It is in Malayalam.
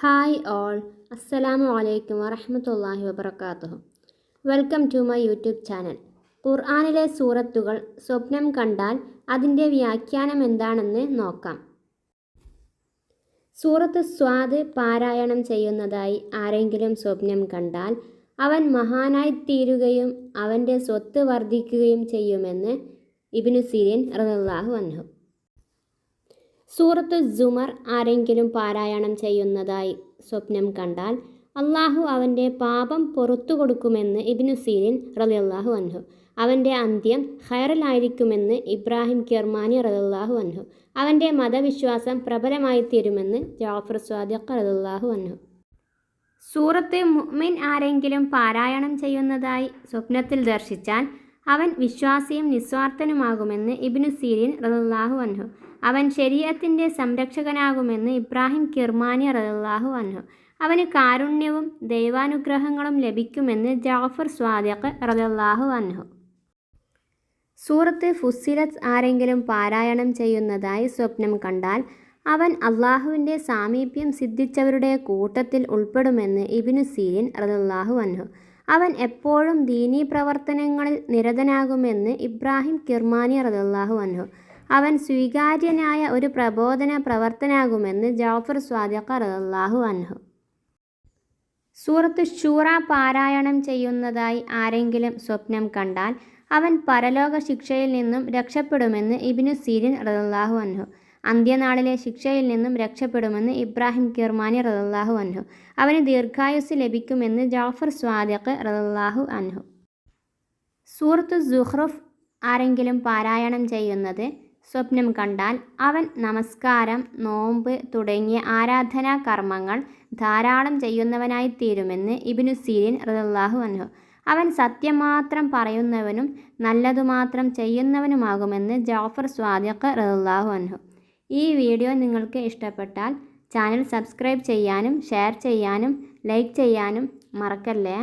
Hi all. അസ്സലാമു അലൈക്കും വറഹമത്തല്ലാഹി വബർക്കാത്തുഹു welcome to my YouTube channel. ഖുർആാനിലെ സൂറത്തുകൾ സ്വപ്നം കണ്ടാൽ അതിന്റെ വ്യാഖ്യാനം എന്താണെന്ന് നോക്കാം. സൂറത്ത് സ്വാദ് പാരായണം ചെയ്യുന്നതായി ആരെങ്കിലും സ്വപ്നം കണ്ടാൽ അവൻ മഹാനായി തീരുകയും അവന്റെ സ്വത്ത് വർദ്ധിക്കുകയും ചെയ്യുമെന്ന് ഇബിനു സിരിൻ റലാഹു അൻഹു സൂറത്ത് ജുമർ ആരെങ്കിലും പാരായണം ചെയ്യുന്നതായി സ്വപ്നം കണ്ടാൽ അള്ളാഹു അവന്റെ പാപം പുറത്തു കൊടുക്കുമെന്ന് ഇബിനു സീരിൻ റലിയല്ലാഹു അൻഹു. അവന്റെ അന്ത്യം ഹൈറലായിരിക്കുമെന്ന് ഇബ്രാഹിം കിർമാനി റലിയല്ലാഹു അൻഹു. അവന്റെ മതവിശ്വാസം പ്രബലമായി തീരുമെന്ന് ജാഫർ സ്വാദിഖ് റലിയല്ലാഹു അൻഹു. സൂറത്ത് മുഅ്മിൻ ആരെങ്കിലും പാരായണം ചെയ്യുന്നതായി സ്വപ്നത്തിൽ ദർശിച്ചാൽ അവൻ വിശ്വാസിയും നിസ്വാർത്ഥനുമാകുമെന്ന് ഇബിനു സീരിൻ റലിയല്ലാഹു അൻഹു. അവൻ ശരീരത്തിന്റെ സംരക്ഷകനാകുമെന്ന് ഇബ്രാഹിം കിർമാനി റലാഹു അൻഹു. അവന് കാരുണ്യവും ദൈവാനുഗ്രഹങ്ങളും ലഭിക്കുമെന്ന് ജാഫർ സ്വാദിഖ് റലാഹു അൻഹു. സൂറത്ത് ഫുസിലത്ത് ആരെങ്കിലും പാരായണം ചെയ്യുന്നതായി സ്വപ്നം കണ്ടാൽ അവൻ അള്ളാഹുവിന്റെ സാമീപ്യം സിദ്ധിച്ചവരുടെ കൂട്ടത്തിൽ ഉൾപ്പെടുമെന്ന് ഇബിനു സീരിൻ റദുല്ലാഹു അൻഹു. അവൻ എപ്പോഴും ദീനീ പ്രവർത്തനങ്ങളിൽ നിരതനാകുമെന്ന് ഇബ്രാഹിം കിർമാനി റദുല്ലാഹു അൻഹു. അവൻ സ്വീകാര്യനായ ഒരു പ്രബോധന പ്രവർത്തനാകുമെന്ന് ജാഫർ സ്വാദിഖർ അള്ളാഹു അൻഹു. സൂറത്ത് ഷൂറ പാരായണം ചെയ്യുന്നതായി ആരെങ്കിലും സ്വപ്നം കണ്ടാൽ അവൻ പരലോക ശിക്ഷയിൽ നിന്നും രക്ഷപ്പെടുമെന്ന് ഇബിനു സീരിൻ റദല്ലാഹു അൻഹു. അന്ത്യനാളിലെ ശിക്ഷയിൽ നിന്നും രക്ഷപ്പെടുമെന്ന് ഇബ്രാഹിം കിർമാനി റദല്ലാഹു അൻഹു. അവന് ദീർഘായുസ് ലഭിക്കുമെന്ന് ജാഫർ സ്വാദിഖ് റദല്ലാഹു അൻഹു. സൂറത്ത് സുഹ്റുഫ് ആരെങ്കിലും പാരായണം ചെയ്യുന്നത് സ്വപ്നം കണ്ടാൽ അവൻ നമസ്കാരം നോമ്പ് തുടങ്ങിയ ആരാധനാ കർമ്മങ്ങൾ ധാരാളം ചെയ്യുന്നവനായി തീരുമെന്ന് ഇബിനു സീരിൻ റലാഹു അൻഹു. അവൻ സത്യം മാത്രം പറയുന്നവനും നല്ലതുമാത്രം ചെയ്യുന്നവനുമാകുമെന്ന് ജാഫർ സ്വാദിഖ് റലാഹു അൻഹു. ഈ വീഡിയോ നിങ്ങൾക്ക് ഇഷ്ടപ്പെട്ടാൽ ചാനൽ സബ്സ്ക്രൈബ് ചെയ്യാനും ഷെയർ ചെയ്യാനും ലൈക്ക് ചെയ്യാനും മറക്കല്ലേ?